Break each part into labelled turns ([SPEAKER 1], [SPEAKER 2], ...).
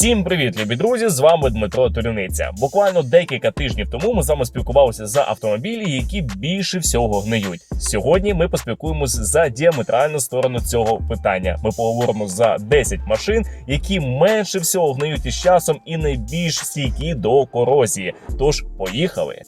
[SPEAKER 1] Всім привіт, любі друзі! З вами Дмитро Турюниця. Буквально декілька тижнів тому ми з вами спілкувалися за автомобілі, які більше всього гниють. Сьогодні ми поспілкуємось за діаметральну сторону цього питання. Ми поговоримо за 10 машин, які менше всього гниють із часом і найбільш стійкі до корозії. Тож поїхали.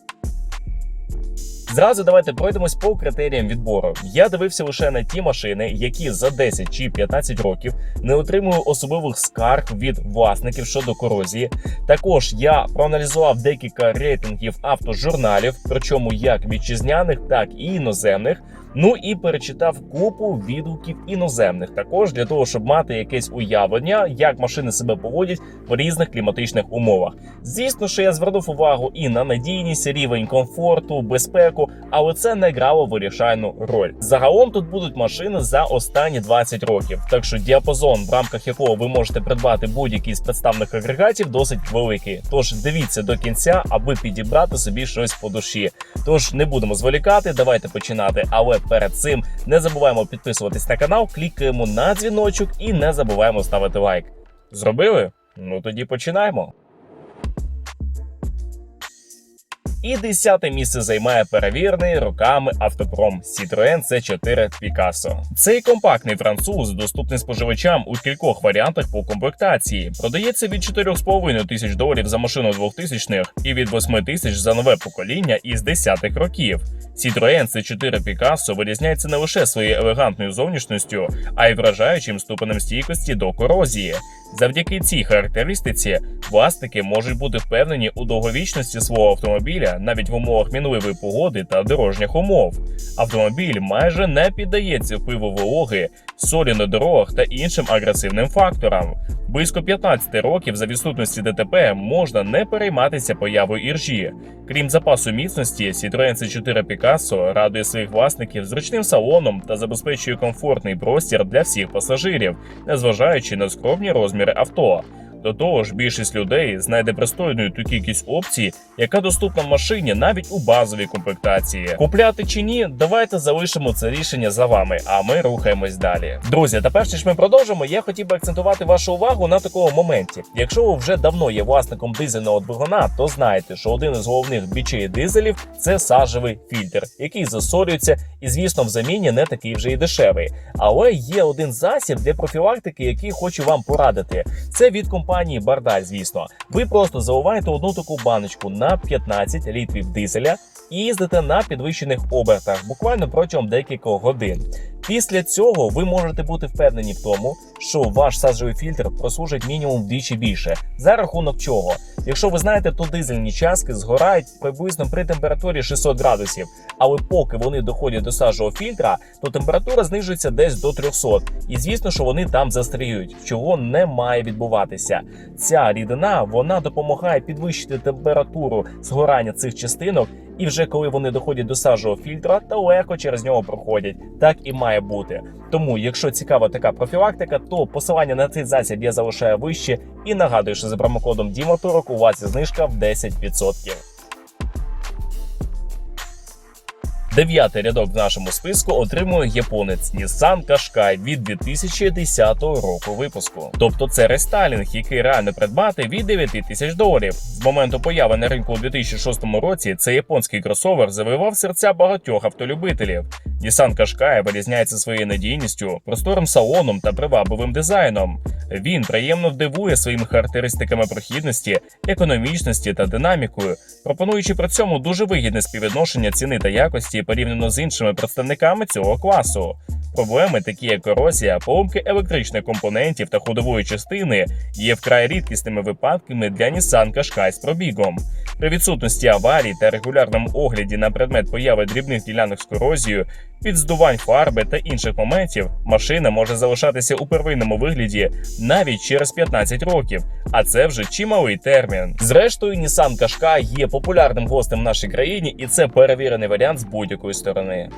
[SPEAKER 1] Зразу давайте пройдемось по критеріям відбору. Я дивився лише на ті машини, які за 10 чи 15 років не отримують особливих скарг від власників щодо корозії. Також я проаналізував декілька рейтингів автожурналів, причому як вітчизняних, так і іноземних. Ну і перечитав купу відгуків іноземних, також для того, щоб мати якесь уявлення, як машини себе поводять в різних кліматичних умовах. Звісно, що я звернув увагу і на надійність, рівень комфорту, безпеку, але це не грало вирішальну роль. Загалом тут будуть машини за останні 20 років, так що діапазон, в рамках якого ви можете придбати будь-який з представних агрегатів, досить великий. Тож дивіться до кінця, аби підібрати собі щось по душі. Тож не будемо зволікати, давайте починати. Але перед цим не забуваємо підписуватись на канал, клікаємо на дзвіночок і не забуваємо ставити лайк. Зробили? Ну тоді починаємо. І десяте місце займає перевірений роками автопром Citroen C4 Picasso. Цей компактний француз доступний споживачам у кількох варіантах по комплектації. Продається від 4,5 тисяч доларів за машину 2000-х і від 8 тисяч за нове покоління із 10-х років. Citroen C4 Picasso вирізняється не лише своєю елегантною зовнішністю, а й вражаючим ступенем стійкості до корозії. Завдяки цій характеристиці власники можуть бути впевнені у довговічності свого автомобіля навіть в умовах мінливої погоди та дорожніх умов. Автомобіль майже не піддається впливу вологи, солі на дорогах та іншим агресивним факторам. Близько 15 років за відсутності ДТП можна не перейматися появою іржі. Крім запасу міцності, Citroen C4 Picasso радує своїх власників зручним салоном та забезпечує комфортний простір для всіх пасажирів, незважаючи на скромні розміри авто. До того ж, більшість людей знайде пристойною ту кількість опцій, яка доступна в машині навіть у базовій комплектації. Купляти чи ні, давайте залишимо це рішення за вами, а ми рухаємось далі. Друзі, та перш ніж ми продовжимо, я хотів би акцентувати вашу увагу на такому моменті. Якщо ви вже давно є власником дизельного двигуна, то знаєте, що один із головних бічей дизелів це сажевий фільтр, який засорюється, і звісно, в заміні не такий вже й дешевий. Але є один засіб для профілактики, який хочу вам порадити. Це від компанії Бардаль, звісно. Ви просто заливаєте одну таку баночку на 15 літрів дизеля і їздите на підвищених обертах буквально протягом декількох годин. Після цього ви можете бути впевнені в тому, що ваш саджовий фільтр прослужить мінімум вдвічі більше. За рахунок чого? Якщо ви знаєте, то дизельні частки згорають приблизно при температурі 600 градусів. Але поки вони доходять до сажового фільтра, то температура знижується десь до 300. І звісно, що вони там застріють, чого не має відбуватися. Ця рідина вона допомагає підвищити температуру згорання цих частинок. І вже коли вони доходять до сажового фільтра, то легко через нього проходять. Так і має бути. Тому, якщо цікава така профілактика, то посилання на цей засіб я залишаю вище і нагадую, що за промокодом Дімоторок у вас є знижка в 10%. Дев'ятий рядок в нашому списку отримує японець Nissan Qashqai від 2010 року випуску. Тобто це рестайлінг, який реально придбати від 9 тисяч доларів. З моменту появи на ринку у 2006 році цей японський кросовер завоював серця багатьох автолюбителів. Nissan Qashqai вирізняється своєю надійністю, просторим салоном та привабливим дизайном. Він приємно дивує своїми характеристиками прохідності, економічності та динамікою, пропонуючи при цьому дуже вигідне співвідношення ціни та якості порівняно з іншими представниками цього класу. Проблеми, такі як корозія, поломки електричних компонентів та ходової частини, є вкрай рідкісними випадками для Nissan Qashqai з пробігом. При відсутності аварій та регулярному огляді на предмет появи дрібних ділянок з корозією, підздувань фарби та інших моментів, машина може залишатися у первинному вигляді навіть через 15 років, а це вже чималий термін. Зрештою, Nissan Qashqai є популярним гостем в нашій країні, і це перевірений варіант з будь-якої сторони.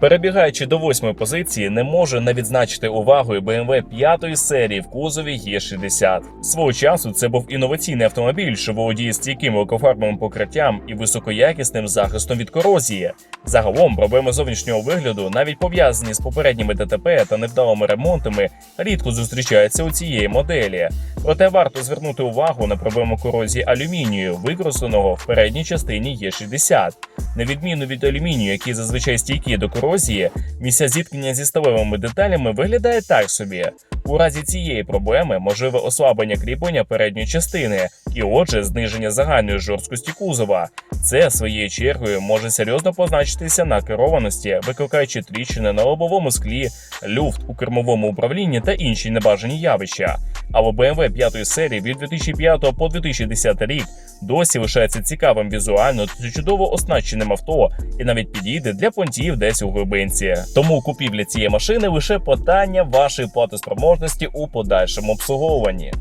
[SPEAKER 1] Перебігаючи до восьмої позиції, не можу не відзначити увагою BMW 5 серії в кузові Е60. Свого часу це був інноваційний автомобіль, що володіє стійким лакофарбовим покриттям і високоякісним захистом від корозії. Загалом проблеми зовнішнього вигляду, навіть пов'язані з попередніми ДТП та невдалими ремонтами, рідко зустрічаються у цієї моделі. Проте варто звернути увагу на проблему корозії алюмінію, використаного в передній частині Е60. На відміну від алюмінію, який зазвичай стійкі до корозії, місця зіткнення зі сталевими деталями виглядає так собі. У разі цієї проблеми можливе ослаблення кріплення передньої частини, і отже, зниження загальної жорсткості кузова. Це своєю чергою може серйозно позначитися на керованості, викликаючи тріщини на лобовому склі, люфт у кермовому управлінні та інші небажані явища. Але BMW 5 серії від 2005 по 2010 рік досі лишається цікавим візуально та чудово оснащеним авто і навіть підійде для понтів десь у глибинці. Тому купівля цієї машини лише питання вашої платоспроможності у подальшому обслуговуванні.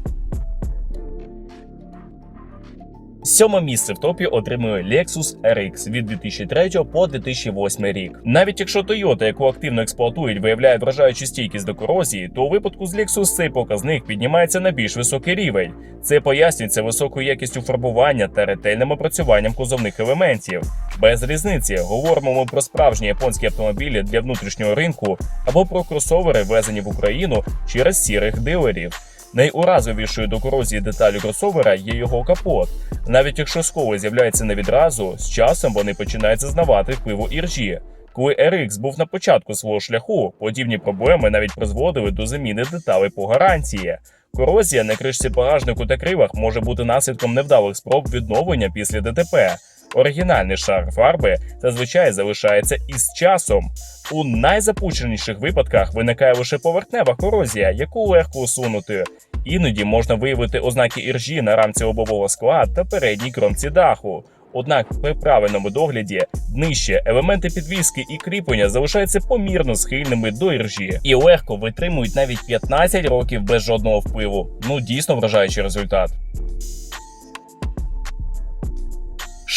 [SPEAKER 1] Сьоме місце в топі отримує Lexus RX від 2003 по 2008 рік. Навіть якщо Toyota, яку активно експлуатують, виявляє вражаючу стійкість до корозії, то у випадку з Lexus цей показник піднімається на більш високий рівень. Це пояснюється високою якістю фарбування та ретельним опрацюванням кузовних елементів. Без різниці говоримо ми про справжні японські автомобілі для внутрішнього ринку або про кросовери, ввезені в Україну через сірих дилерів. Найуразовішою до корозії деталю кросовера є його капот. Навіть якщо сколи з'являються не відразу, з часом вони починають зазнавати впливу іржі. Коли RX був на початку свого шляху, подібні проблеми навіть призводили до заміни деталей по гарантії. Корозія на кришці багажнику та кривах може бути наслідком невдалих спроб відновлення після ДТП. Оригінальний шар фарби зазвичай залишається із часом. У найзапущеніших випадках виникає лише поверхнева корозія, яку легко усунути. Іноді можна виявити ознаки іржі на рамці лобового скла та передній кромці даху. Однак при правильному догляді днище елементи підвіски і кріплення залишаються помірно схильними до іржі і легко витримують навіть 15 років без жодного впливу. Ну дійсно вражаючий результат.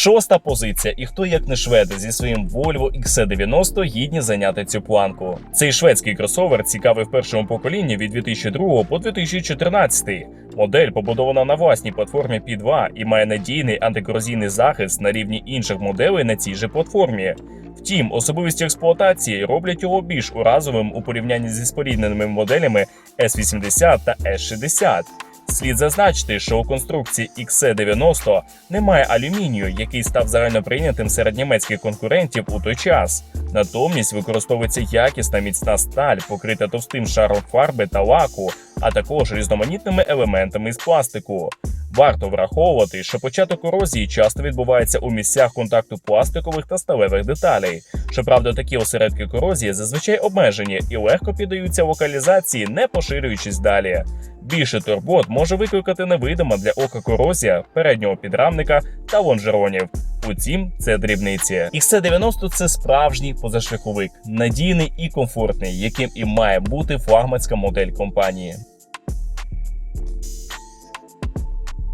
[SPEAKER 1] Шоста позиція, і хто як не шведи зі своїм Volvo XC90 гідні зайняти цю планку. Цей шведський кросовер цікавий в першому поколінні від 2002 по 2014. Модель побудована на власній платформі P2 і має надійний антикорозійний захист на рівні інших моделей на цій же платформі. Втім, особливості експлуатації роблять його більш уразовим у порівнянні зі спорідненими моделями S80 та S60. Слід зазначити, що у конструкції XC90 немає алюмінію, який став загальноприйнятим серед німецьких конкурентів у той час. Натомість використовується якісна міцна сталь, покрита товстим шаром фарби та лаку, а також різноманітними елементами із пластику. Варто враховувати, що початок корозії часто відбувається у місцях контакту пластикових та сталевих деталей. Щоправда, такі осередки корозії зазвичай обмежені і легко піддаються локалізації, не поширюючись далі. Більше турбот може викликати невидима для ока корозія переднього підрамника та лонжеронів. Утім, це дрібниці. XC90 – це справжній позашляховик, надійний і комфортний, яким і має бути флагманська модель компанії.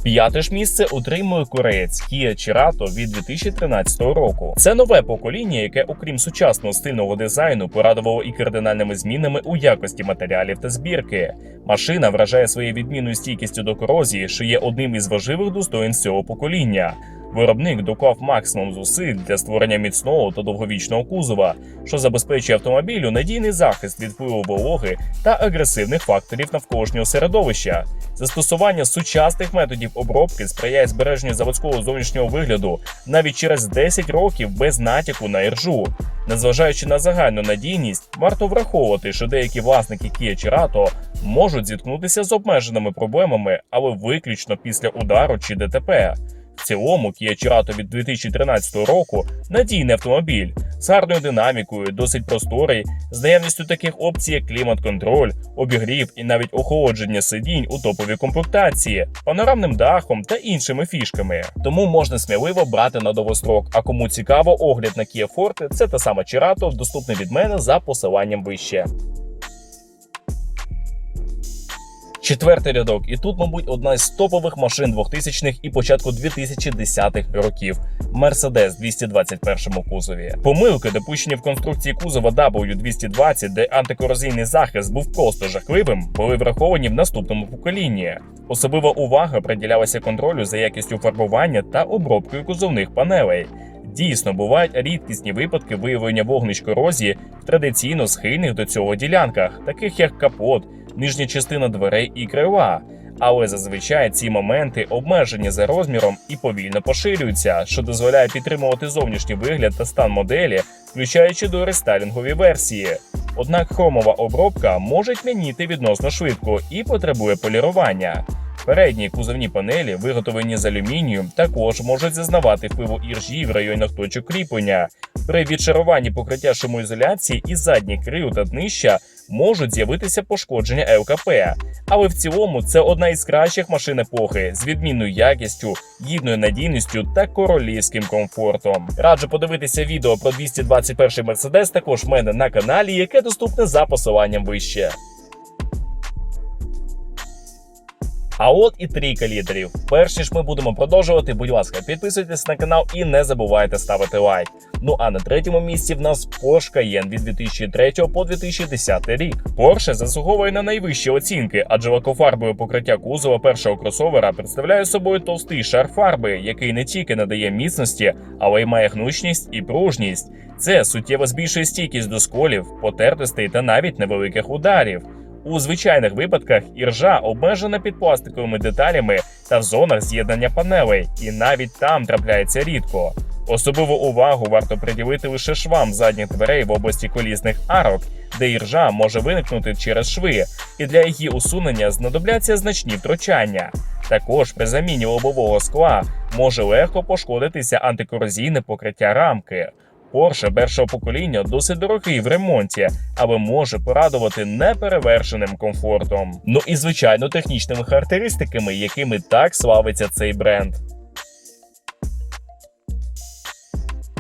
[SPEAKER 1] П'яте ж місце отримує кореєць Kia Cerato від 2013 року. Це нове покоління, яке, окрім сучасного стильного дизайну, порадувало і кардинальними змінами у якості матеріалів та збірки. Машина вражає своєю відмінною стійкістю до корозії, що є одним із важливих достоїнств цього покоління. Виробник доклав максимум зусиль для створення міцного та довговічного кузова, що забезпечує автомобілю надійний захист від впливу вологи та агресивних факторів навколишнього середовища. Застосування сучасних методів обробки сприяє збереженню заводського зовнішнього вигляду навіть через 10 років без натяку на іржу. Незважаючи на загальну надійність, варто враховувати, що деякі власники Kia Cerato можуть зіткнутися з обмеженими проблемами, але виключно після удару чи ДТП. В цілому Kia Cerato від 2013 року надійний автомобіль з гарною динамікою, досить просторий, з наявністю таких опцій, як клімат-контроль, обігрів і навіть охолодження сидінь у топовій комплектації, панорамним дахом та іншими фішками. Тому можна сміливо брати на довгострок. А кому цікаво, огляд на Kia Forte – це та сама Cerato, доступний від мене за посиланням вище. Четвертий рядок, і тут, мабуть, одна з топових машин 2000-х і початку 2010-х років. Мерседес 221 кузові. Помилки, допущені в конструкції кузова W220, де антикорозійний захист був просто жахливим, були враховані в наступному поколінні. Особлива увага приділялася контролю за якістю фарбування та обробкою кузовних панелей. Дійсно, бувають рідкісні випадки виявлення вогнищ корозії в традиційно схильних до цього ділянках, таких як капот, нижня частина дверей і крила. Але зазвичай ці моменти обмежені за розміром і повільно поширюються, що дозволяє підтримувати зовнішній вигляд та стан моделі, включаючи до рестайлінгові версії. Однак хромова обробка може тьмяніти відносно швидко і потребує полірування. Передні кузовні панелі, виготовлені з алюмінію, також можуть зазнавати впливу іржі в районах точок кріплення. При відшаруванні покриття шумоізоляції і задніх крил та днища можуть з'явитися пошкодження ЛКП. Але в цілому це одна із кращих машин епохи з відмінною якістю, гідною надійністю та королівським комфортом. Раджу подивитися відео про 221 Мерседес також в мене на каналі, яке доступне за посиланням вище. А от і трійка лідерів. Перш ніж ми будемо продовжувати, будь ласка, підписуйтесь на канал і не забувайте ставити лайк. Ну а на третьому місці в нас Porsche Cayenne від 2003 по 2010 рік. Porsche заслуговує на найвищі оцінки, адже лакофарбове покриття кузова першого кросовера представляє собою товстий шар фарби, який не тільки надає міцності, але й має гнучність і пружність. Це суттєво збільшує стійкість до сколів, потертостей та навіть невеликих ударів. У звичайних випадках іржа обмежена під пластиковими деталями та в зонах з'єднання панелей, і навіть там трапляється рідко. Особливу увагу варто приділити лише швам задніх дверей в області колісних арок, де іржа може виникнути через шви, і для її усунення знадобляться значні втручання. Також при заміні лобового скла може легко пошкодитися антикорозійне покриття рамки. Porsche першого покоління досить дорогий в ремонті, але може порадувати неперевершеним комфортом. Ну і звичайно технічними характеристиками, якими так славиться цей бренд.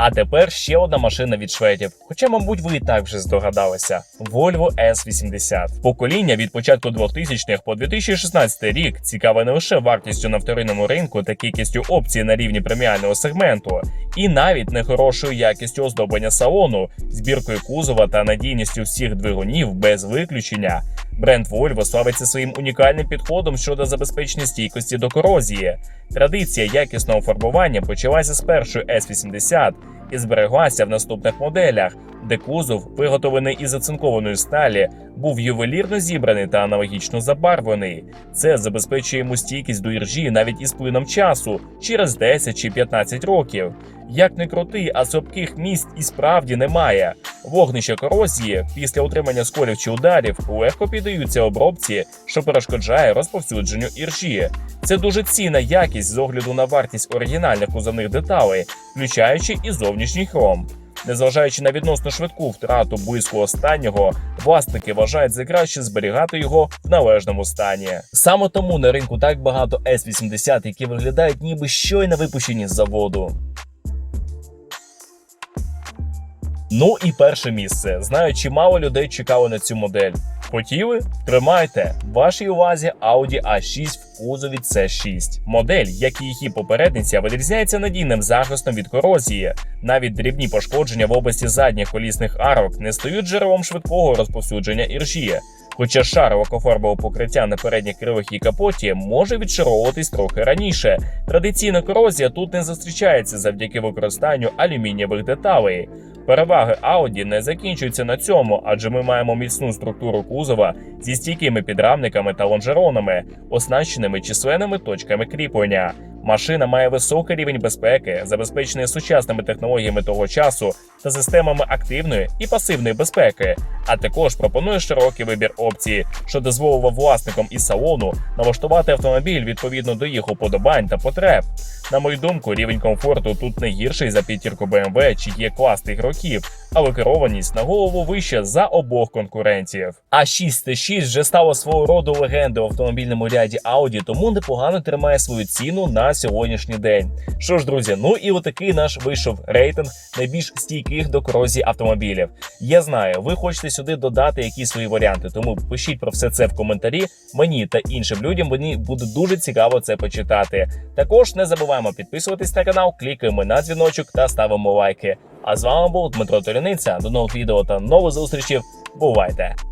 [SPEAKER 1] А тепер ще одна машина від шведів. Хоча, мабуть, ви і так вже здогадалися: Volvo S80. Покоління від початку 2000-х по 2016 рік цікаве не лише вартістю на вторинному ринку та кількістю опцій на рівні преміального сегменту, і навіть не хорошою якістю оздоблення салону, збіркою кузова та надійністю всіх двигунів без виключення. Бренд Volvo славиться своїм унікальним підходом щодо забезпечення стійкості до корозії. Традиція якісного фарбування почалася з першої S80 і збереглася в наступних моделях, де кузов, виготовлений із оцинкованої сталі, був ювелірно зібраний та аналогічно забарвлений. Це забезпечує йому стійкість до іржі навіть із плином часу через 10 чи 15 років. Як не крути, а слабких місць і справді немає. Вогнища корозії після отримання сколів чи ударів легко піддаються обробці, що перешкоджає розповсюдженню іржі. Це дуже цінна якість з огляду на вартість оригінальних кузовних деталей, включаючи і зовнішній хром. Незважаючи на відносно швидку втрату близько останнього, власники вважають за краще зберігати його в належному стані. Саме тому на ринку так багато S80, які виглядають ніби щойно випущені з заводу. Ну і перше місце. Знаю, чимало людей чекали на цю модель. Хотіли? Тримайте! Вашій увазі Audi A6 в кузові C6. Модель, як і її попередниця, відрізняється надійним захистом від корозії. Навіть дрібні пошкодження в області задніх колісних арок не стають джерелом швидкого розповсюдження іржі. Хоча шар лакофарбового покриття на передніх крилах і капоті може відшаровуватись трохи раніше. Традиційна корозія тут не зустрічається завдяки використанню алюмінієвих деталей. Переваги Audi не закінчуються на цьому, адже ми маємо міцну структуру кузова зі стійкими підрамниками та лонжеронами, оснащеними численними точками кріплення. Машина має високий рівень безпеки, забезпечений сучасними технологіями того часу та системами активної і пасивної безпеки, а також пропонує широкий вибір опцій, що дозволило власникам із салону налаштувати автомобіль відповідно до їх уподобань та потреб. На мою думку, рівень комфорту тут не гірший за п'ятірку BMW чи є класних років, але керованість на голову вище за обох конкурентів. А 6 T6 вже стало свого роду легендою в автомобільному ряді Audi, тому непогано тримає свою ціну на на сьогоднішній день. Що ж, друзі, ну і отакий наш вийшов рейтинг найбільш стійких до корозії автомобілів. Я знаю, ви хочете сюди додати якісь свої варіанти, тому пишіть про все це в коментарі. Мені та іншим людям мені буде дуже цікаво це почитати. Також не забуваємо підписуватись на канал, клікаємо на дзвіночок та ставимо лайки. А з вами був Дмитро Толяниця. До нових відео та нових зустрічей. Бувайте!